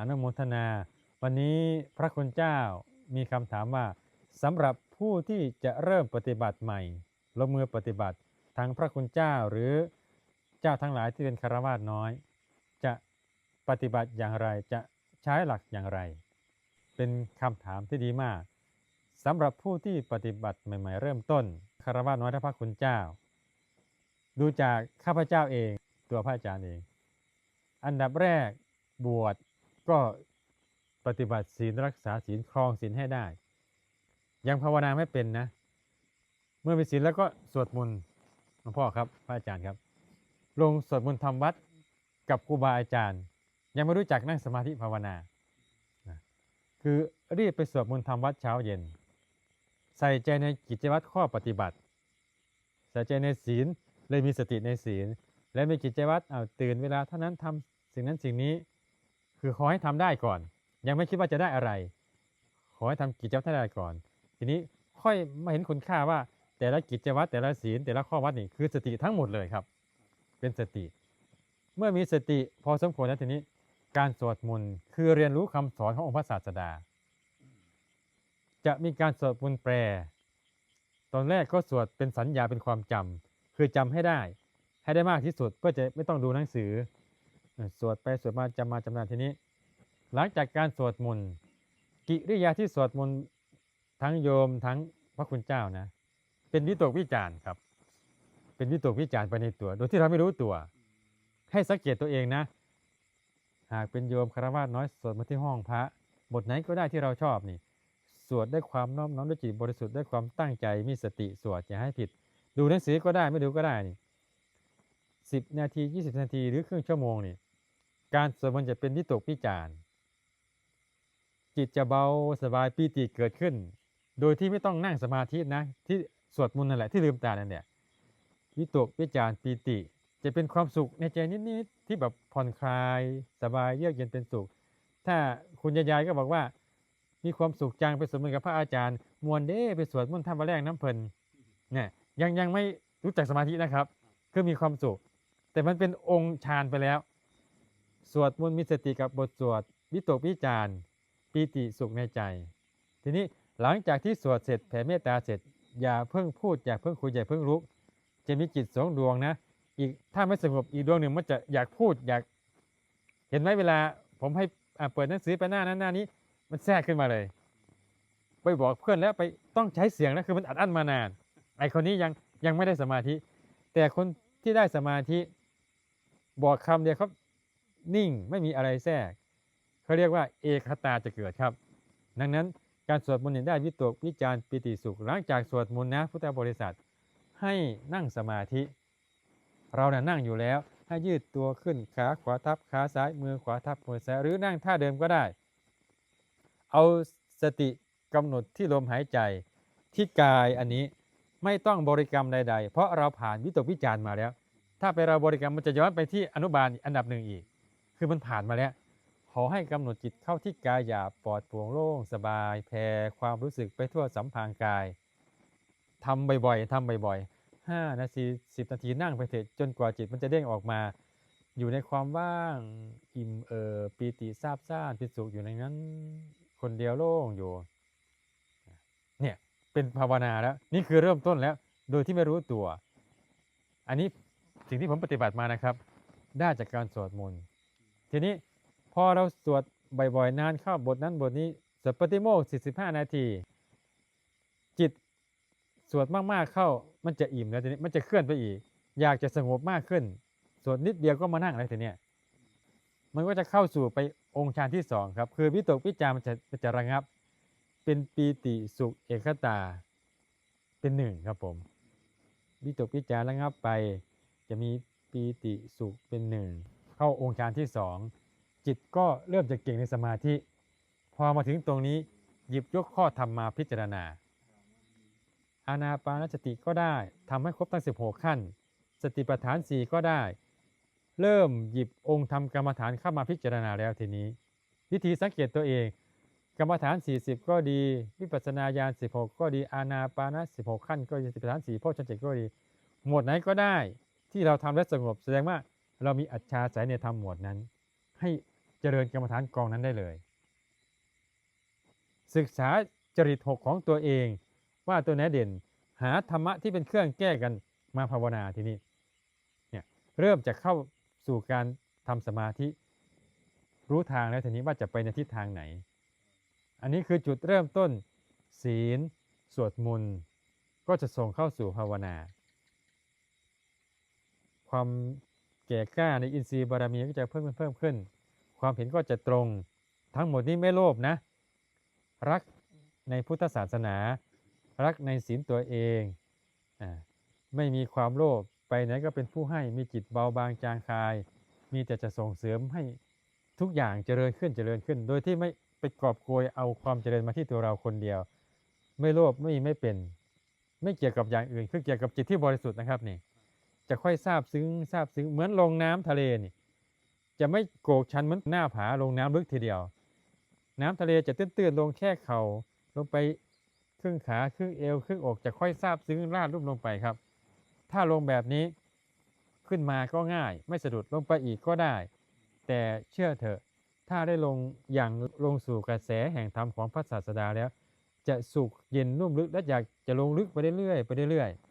อนุโมทนา วันนี้พระคุณเจ้ามีคำถามว่าสำหรับผู้ที่จะเริ่มปฏิบัติใหม่ลงมือปฏิบัติทางพระคุณเจ้าหรือเจ้าทั้งหลายที่เป็นคารวาสน้อย จะปฏิบัติอย่างไรจะใช้หลักอย่างไร เป็นคำถามที่ดีมากสำหรับผู้ที่ปฏิบัติใหม่ๆ เริ่มต้นคารวะน้อยและพระคุณเจ้า ดูจากข้าพเจ้าเองตัวพระอาจารย์เอง อันดับแรกบวช ก็ปฏิบัติศีลรักษาศีลครองศีลให้ได้ ยังภาวนาไม่เป็นนะ เมื่อมีศีลแล้วก็สวดมนต์หลวงพ่อครับพระอาจารย์ครับ ลงสวดมนต์ทำวัดกับครูบาอาจารย์ ยังไม่รู้จักนั่งสมาธิภาวนาคือรีบไปสวดมนต์ทำวัดเช้าเย็น ใส่ใจในกิจวัตรข้อปฏิบัติ ใส่ใจในศีลเลยมีสติในศีล และมีกิจวัตรเอาตื่นเวลาเท่านั้นทำสิ่งนั้นสิ่งนี้ คือขอให้ทำได้ก่อน ยังไม่คิดว่าจะได้อะไร ขอให้ทำกิจวัตรได้ก่อน ทีนี้ค่อยมาเห็นคุณค่าว่า แต่ละกิจวัตรแต่ละศีลแต่ละข้อวัดนี่คือสติทั้งหมดเลยครับ เป็นสติ เมื่อมีสติพอสมควรแล้วทีนี้ การสวดมนต์คือเรียนรู้คำสอนขององค์พระศาสดา จะมีการสวดมนต์แปล ตอนแรกก็สวดเป็นสัญญาเป็นความจำคือจำให้ได้ ให้ได้มากที่สุดเพื่อจะไม่ต้องดูหนังสือ สวดไปสวดมาจำมาจำนานทีนี้ หลังจากการสวดมนต์กิริยาที่สวดมนต์ทั้งโยมทั้งพระคุณเจ้านะ เป็นวิตกวิจารณ์ครับ เป็นวิตกวิจารณ์ไปในตัว โดยที่เราไม่รู้ตัว ให้สังเกตตัวเองนะ หากเป็นโยมคารวะน้อยสวดมาที่ห้องพระ บทไหนก็ได้ที่เราชอบนี่ สวดด้วยความน้อมน้อมด้วยจิตบริสุทธิ์ด้วยความตั้งใจมีสติสวดอย่าให้ผิด ดูหนังสือก็ได้ไม่ดูก็ได้นี่สิบนาทียี่สิบนาทีหรือครึ่งชั่วโมงนี่ การสวดมนต์จะเป็นวิตกวิจารณ์จิตจะเบาสบายปีติเกิดขึ้น โดยที่ไม่ต้องนั่งสมาธินะ ที่สวดมนต์นั่นแหละที่ลืมตานั่นเนี่ยวิตกวิจารณ์ปีติ จะเป็นความสุขในใจนิดๆที่แบบผ่อนคลายสบายเยือกเย็นเป็นสุข ถ้าคุณยายก็บอกว่า มีความสุขจังไปสวดมนต์กับพระอาจารย์ มวนเด้ไปสวดมนต์ทำวันแรกน้ำเพลินเนี่ยยังยังไม่รู้จักสมาธินะครับคือมีความสุข แต่มันเป็นองค์ฌานไปแล้ว สวดมนต์มีสติกับบทสวดวิตกวิจารปีติสุขในใจ ทีนี้หลังจากที่สวดเสร็จแผ่เมตตาเสร็จ อย่าเพิ่งพูดอย่าเพิ่งคุยอย่าเพิ่งลุก จะมีจิตสองดวงนะ อีกถ้าไม่สงบอีกดวงหนึ่งมันจะอยากพูดอยาก เห็นไหมเวลาผมให้เปิดหนังสือไปหน้านั้นหน้านี้ มันแทรกขึ้นมาเลยไปบอกเพื่อนแล้วไปต้องใช้เสียงนะคือมันอัดอั้นมานาน ไอคนนี้ยังยังไม่ได้สมาธิ แต่คนที่ได้สมาธิ บอกคำเดียวเขา นิ่งไม่มีอะไรแทรกเขาเรียกว่าเอกคตาจะเกิดครับ ดังนั้นการสวดมนต์เนี่ยได้วิตกวิจารปิติสุข หลังจากสวดมนต์นะพุทธบริษัท ให้นั่งสมาธิ เราเนี่ยนั่งอยู่แล้วให้ยืดตัวขึ้นขาขวาทับขาซ้ายมือขวาทับมือซ้ายหรือนั่งท่าเดิมก็ได้ เอาสติกำหนดที่ลมหายใจที่กายอันนี้ไม่ต้องบริกรรมใด ๆ เพราะเราผ่านวิตกวิจารมาแล้ว ถ้าไปเราบริกรรมมันจะย้อนไปที่อนุบาลอันดับหนึ่งอีก คือมันผ่านมาแล้ว ขอให้กำหนดจิตเข้าที่กายหยาบปลอดโปร่งโล่งสบายแผ่ความรู้สึกไปทั่วสัมพังกายทำบ่อยๆทำบ่อยๆห้านาทีสิบนาทีนั่งไปเถอะจนกว่าจิตมันจะเด้งออกมา อยู่ในความว่างอิ่มเอิบปีติซาบซ่านเป็นสุขอยู่ในนั้น คนเดียวโล่งอยู่เนี่ยเป็นภาวนาแล้ว นี่คือเริ่มต้นแล้ว โดยที่ไม่รู้ตัว อันนี้สิ่งที่ผมปฏิบัติมานะครับ ได้จากการสวดมนต์ ทีนี้พอเราสวดบ่อยๆนานเข้าบทนั้นบทนี้สวดปฏิโมกข์45นาที จิตสวดมากๆเข้ามันจะอิ่มแล้วทีนี้มันจะเคลื่อนไปอีก อยากจะสงบมากขึ้น สวดนิดเดียวก็มานั่งแล้วทีเนี้ยมันก็จะเข้าสู่ไปองค์ฌานที่สองครับ คือวิตกวิจารมันจะมันจะระงับ เป็นปีติสุขเอกตา เป็นหนึ่งครับผม วิตกวิจารระงับไป จะมีปีติสุขเป็นหนึ่ง เข้าองค์ฌานที่สองจิตก็เริ่มจะเก่งในสมาธิ พอมาถึงตรงนี้หยิบยกข้อธรรมมาพิจารณา อานาปานสติก็ได้ทำให้ครบทั้ง 16 ขั้น สติปัฏฐาน4ก็ได้ เริ่มหยิบองค์ธรรมกรรมฐานเข้ามาพิจารณาแล้วทีนี้ วิธีสังเกตตัวเอง กรรมฐาน 40 ก็ดี วิปัสสนาญาณ16 ก็ดี อานาปาน16 ขั้น ก็ดีสติปัฏฐาน4โพชฌงค์เจ็ดก็ดี หมวดไหนก็ได้ที่เราทำแล้วสงบแสดงว่า เรามีอัจฉาสายในธรรมหมวดนั้น ให้เจริญกรรมฐานกองนั้นได้เลย ศึกษาจริตหกของตัวเอง ว่าตัวไหนเด่นหาธรรมะที่เป็นเครื่องแก้กันมาภาวนาทีนี้เนี่ยเริ่มจะเข้าสู่การทำสมาธิรู้ทางแล้วทีนี้ว่าจะไปในทิศทางไหน อันนี้คือจุดเริ่มต้น ศีล สวดมนต์ก็จะส่งเข้าสู่ภาวนา ความ แก่กล้าในอินทรีย์บารมีก็จะเพิ่มขึ้นเพิ่มขึ้น ความเห็นก็จะตรง ทั้งหมดนี้ไม่โลภนะ รักในพุทธศาสนา รักในศีลตัวเองอไม่มีความโลภไปไหนก็เป็นผู้ให้มีจิตเบาบางจางคาย มีแต่จะส่งเสริมให้ทุกอย่างเจริญขึ้นเจริญขึ้น โดยที่ไม่ไปกอบโกยเอาความเจริญมาที่ตัวเราคนเดียว ไม่โลภไม่ไม่เป็น ไม่เกี่ยวกับอย่างอื่นคือเกี่ยวกับจิตที่บริสุทธิ์นะครับนี่ จะค่อยทราบซึ้งทราบซึ้งเหมือนลงน้ำทะเลนี่ จะไม่โกกชันเหมือนหน้าผาลงน้ำลึกทีเดียว น้ำทะเลจะตื้นๆลงแค่เข่าลงไปครึ่งขาครึ่งเอวครึ่งอกจะค่อยทราบซึ้งลาดรูปลงไปครับ ถ้าลงแบบนี้ขึ้นมาก็ง่าย ไม่สะดุดลงไปอีกก็ได้ แต่เชื่อเถอะ ถ้าได้ลงอย่างลงสู่กระแสแห่งธรรมของพระศาสดาแล้ว จะสุขเย็นนุ่มลึกและอยากจะลงลึกไปเรื่อยๆไปเรื่อยๆ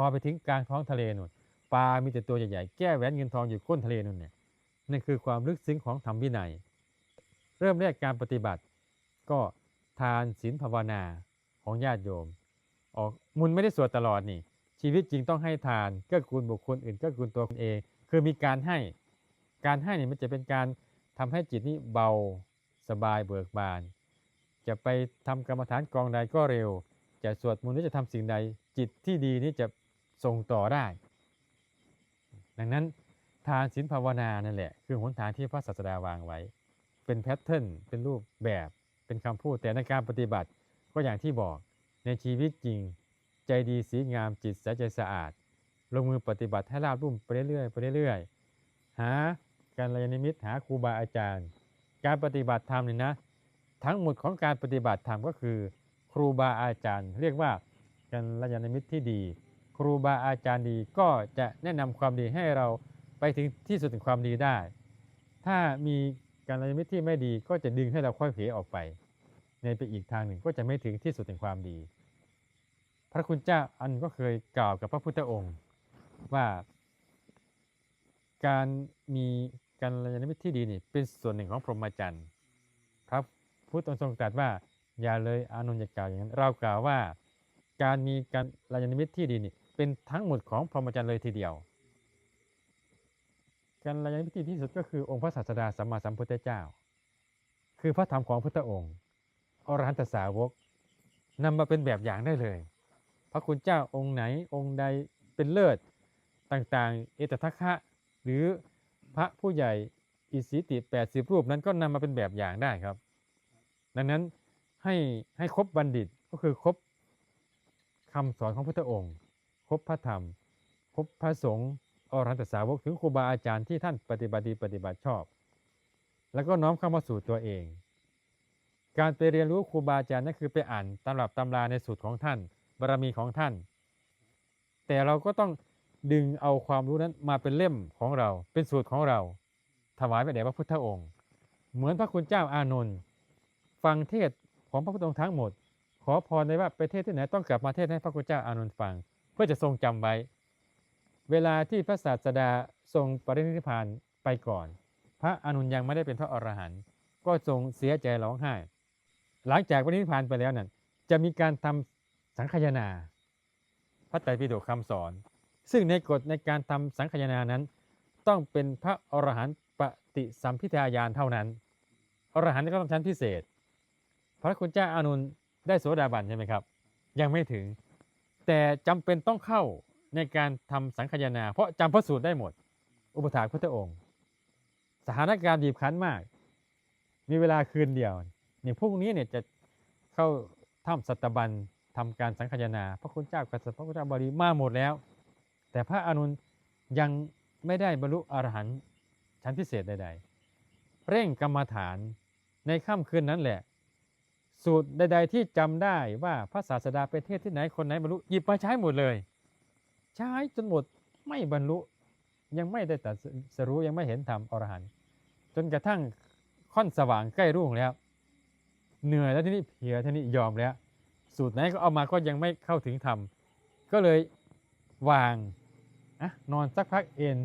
อไปถึงกลางท้องทะเลนู่นปลา มีแต่ตัวใหญ่ๆ แก้แหวนเงินทองอยู่ก้นทะเลนู่นเนี่ยนั่นคือความลึกซึ้งของธรรมวินัย เริ่มแรกการปฏิบัติ ก็ทานศีลภาวนาของญาติโยม ออกมุนไม่ได้สวดตลอดนี่ ชีวิตจริงต้องให้ทานเกื้อกูลบุคคลอื่นเกื้อกูลตัวคุณเอง คือมีการให้ การให้เนี่ยมันจะเป็นการทำให้จิตนี้เบาสบายเบิกบาน จะไปทำกรรมฐานกองใดก็เร็ว จะสวดมนต์หรือจะทำสิ่งใดจิตที่ดีนี้จะ ส่งต่อได้ ดังนั้นทานศีลภาวนานั่นแหละ คือหนทางที่พระศาสดาวางไว้ เป็นแพทเทิร์นเป็นรูปแบบเป็นคำพูดแต่ในการปฏิบัติก็อย่างที่บอกในชีวิตจริง ใจดีสีงามจิตใสใจสะอาด ลงมือปฏิบัติให้ราบรุ่มไปเรื่อยๆไปเรื่อยๆหาการยานิมิตหาครูบาอาจารย์ การปฏิบัติธรรมนี่นะ ทั้งหมดของการปฏิบัติธรรมก็คือ ครูบาอาจารย์ เรียกว่าการยานิมิตที่ดี ครูบาอาจารย์ดีก็จะแนะนำความดีให้เราไปถึงที่สุดแห่งความดีได้ ถ้ามีการยานมิตรที่ไม่ดีก็จะดึงให้เราค่อยเผลอออกไป ในไปอีกทางหนึ่งก็จะไม่ถึงที่สุดแห่งความดี พระคุณเจ้าอันก็เคยกล่าวกับพระพุทธองค์ว่า การมีการยานมิตรที่ดีนี่เป็นส่วนหนึ่งของพรหมจรรย์พระพุทธองค์ทรงตรัสว่าอย่าเลยอนนท์อย่ากล่าวอย่างนั้น เรากล่าวว่า การมีการยานมิตรที่ดีนี่ เป็นทั้งหมดของพรหมจรรย์เลยทีเดียวการยานิมิตที่ดีที่สุดก็คือองค์พระศาสดาสัมมาสัมพุทธเจ้า คือพระธรรมของพุทธองค์อรหันตสาวกนำมาเป็นแบบอย่างได้เลย พระคุณเจ้าองค์ไหนองค์ใดเป็นเลิศต่างๆ เอตทัคคะหรือพระผู้ใหญ่อิสิติ 80 รูปนั้นก็นำมาเป็นแบบอย่างได้ครับ ดังนั้นให้ให้ครบบัณฑิตก็คือครบคำสอนของพุทธองค์ ครบพระธรรมครบพระสงฆ์อรหันตสาวกถึงครูบาอาจารย์ที่ท่านปฏิบัติดีปฏิบัติชอบ แล้วก็น้อมเข้ามาสู่ตัวเอง การไปเรียนรู้ครูบาอาจารย์นั่นคือไปอ่านตำรับตำราในสูตรของท่านบารมีของท่าน แต่เราก็ต้องดึงเอาความรู้นั้นมาเป็นเล่มของเรา เป็นสูตรของเรา ถวายไปแด่พระพุทธองค์ เหมือนพระคุณเจ้าอานนท์ฟังเทศของพระพุทธองค์ทั้งหมด ขอพรในว่าไปเทศที่ไหนต้องกลับมาเทศให้พระคุณเจ้าอานนท์ฟัง พื่อจะทรงจำไว้ เวลาที่พระศาสดาทรงปรินิพพานไปก่อน พระอนนท์ยังไม่ได้เป็นพระอรหันต์ก็ทรงเสียใจร้องไห้ หลังจากปรินิพพานไปแล้วนั้นจะมีการทำสังคายนา พระไตรปิฎกคำสอน ซึ่งในกฎในการทำสังคายนานั้น ต้องเป็นพระอรหันต์ปฏิสัมพิทายานเท่านั้นอรหันต์ก็ต้องชั้นพิเศษ พระคุณเจ้าอานุนได้โสดาบันใช่ไหมครับ ยังไม่ถึง แต่จำเป็นต้องเข้าในการทำสังคายนา เพราะจำพระสูตรได้หมด อุปถากพระองค์ สถานการณ์บีบคั้นมาก มีเวลาคืนเดียวเนี่ยพวกนี้เนี่ยจะเข้าถ้ำสัตบันทำการสังคายนา พระคุณเจ้ากับพระคุณเจ้าบริมาหมดแล้ว แต่พระอนุนยังไม่ได้บรรลุอรหันต์ชั้นพิเศษใด ๆ เร่งกรรมฐานในค่ำคืนนั้นแหละ สูตรใด ๆ ที่จำได้ว่าพระศาสดาไปเทศที่ไหนคนไหนบรรลุหยิบมาใช้หมดเลย ใช้จนหมดไม่บรรลุยังไม่ได้ตัดสรู้ยังไม่เห็นธรรมอรหันต์จนกระทั่งค่อนสว่างใกล้รุ่งแล้ว เหนื่อยแล้วที่นี้เพียที่นี้ยอมแล้ว สูตรไหนก็เอามาก็ยังไม่เข้าถึงธรรมก็เลยวางอะนอนสักพักเอน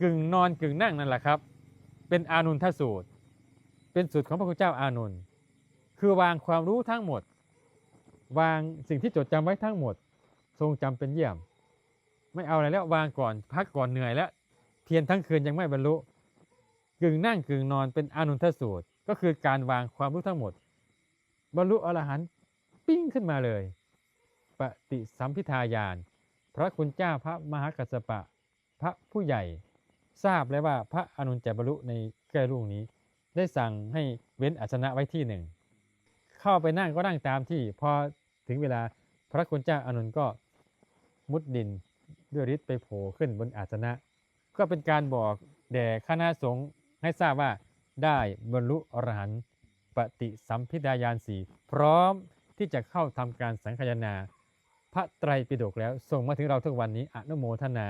กึ่งนอนกึ่งนั่งนั่นแหละครับ เป็นอานุนทสูตร เป็นสูตรของพระคุณเจ้าอานุน คือวางความรู้ทั้งหมด วางสิ่งที่จดจำไว้ทั้งหมด ทรงจำเป็นเยี่ยม ไม่เอาอะไรแล้ววางก่อนพักก่อนเหนื่อยแล้ว เพียรทั้งคืนยังไม่บรรลุกึ่งนั่งกึ่งนอนเป็นอนุนทสูตร ก็คือการวางความรู้ทั้งหมด บรรลุอรหันต์ปิ้งขึ้นมาเลย ปฏิสัมพิทายาน พระคุณเจ้าพระมหากัสสปะ พระผู้ใหญ่ทราบแล้วว่าพระอนุนจะบรรลุในใกล้รุ่งนี้ ได้สั่งให้เว้นอาสนะไว้ที่หนึ่ง เข้าไปนั่งก็นั่งตามที่ พอถึงเวลาพระคุณเจ้าอนุนก็มุดดินด้วยฤทธิ์ไปโผล่ขึ้นบนอาสนะ ก็เป็นการบอกแด่คณะสงฆ์ให้ทราบว่าได้บรรลุอรหันต์ปฏิสัมพิทายานสีพร้อมที่จะเข้าทำการสังคายนา พระไตรปิฎกแล้วส่งมาถึงเราทุกวันนี้อนุโมทนา